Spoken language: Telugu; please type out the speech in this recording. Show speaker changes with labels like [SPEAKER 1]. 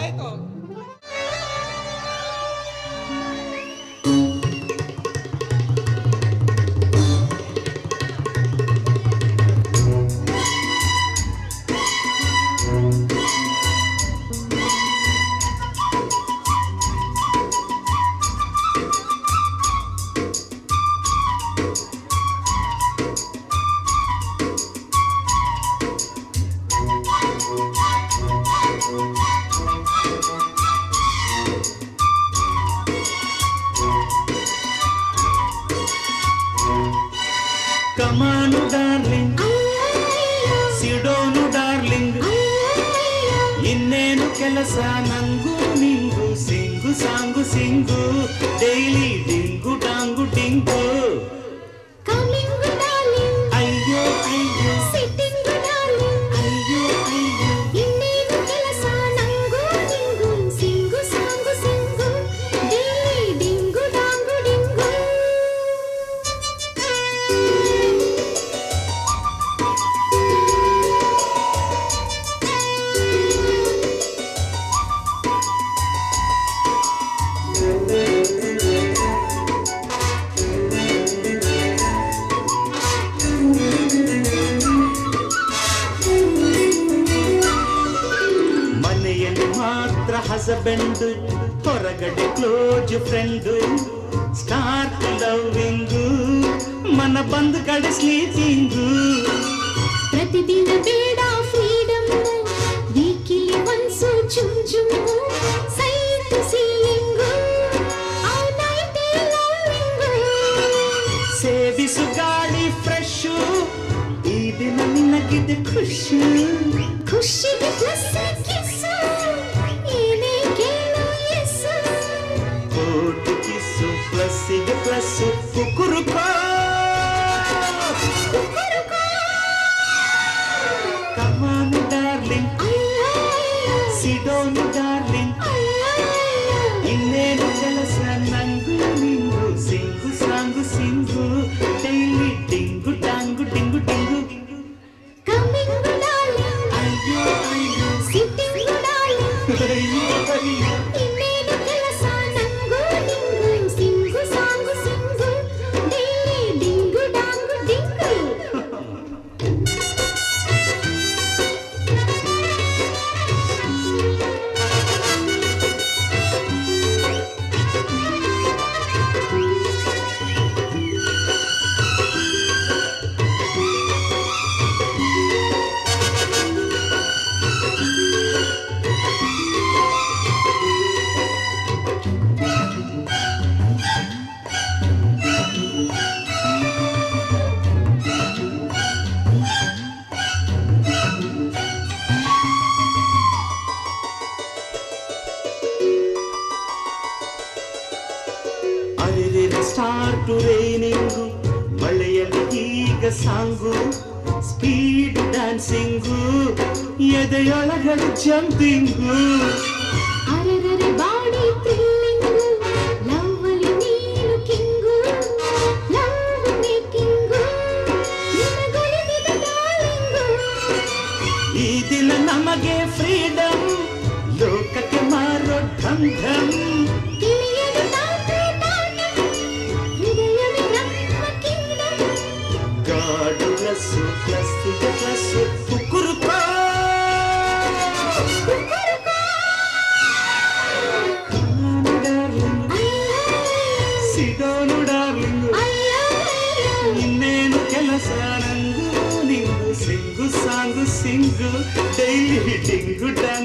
[SPEAKER 1] Leitung.
[SPEAKER 2] ಕಮಾನು ಡಾರ್ಲಿಂಗ್ ಸಿಡೋನು ಡಾರ್ಲಿಂಗ್ ಇನ್ನೇನು ಕೆಲಸ ನಂಗು ನಿಂಗು sing song sing daily ಡಿಂಗು ಡಾಂಗು ಡಿಂಗು
[SPEAKER 3] husband పొరగడి క్లోజ్ ఫ్రెండ్ స్టార్ట్ లవ్వింగ్ మన బంధు కడి స్లీపింగ్ ప్రతిదిన బేడా
[SPEAKER 2] ఫ్రీడమ్ వీకిలి వన్స్ చుమ్ సైట్ సీయింగ్ సేవిసు
[SPEAKER 3] గాలి ఫ్రెష్ ఈ దిన నిన్నకిది ఖుషి.
[SPEAKER 2] ఖుషి ప్లస్ ಪ್ಲಸ್ಸಿಗೆ ಪ್ಲಸ್ ಸ್ಟಾರ್ಟ್ ರೈನಿಂಗು ಮಳೆಯಲ್ಲಿ ಈಗ ಸಾಂಗು ಸ್ಪೀಡ್ ಡ್ಯಾನ್ಸಿಂಗು ಎದೆಯೊಳಗಡೆ ಜಂಪಿಂಗು.
[SPEAKER 3] ಅರೆದರೆ ಬಾಡಿ ಥ್ರಿಲ್ಲಿಂಗು ಲವ್ವಲ್ಲಿ ನೀನು ಕಿಂಗು ಲವ್ ಮೇಕಿಂಗು ನಿನಗೊಲಿದಿದ ಡಾರ್ಲಿಂಗು.
[SPEAKER 2] ಈ ದಿನ ನಮಗೆ ಫ್ರೀಡಮ್ ಲೋಕಕ್ಕೆ ಮಾರೋ ಢಮ್ sing song sing daily ding డా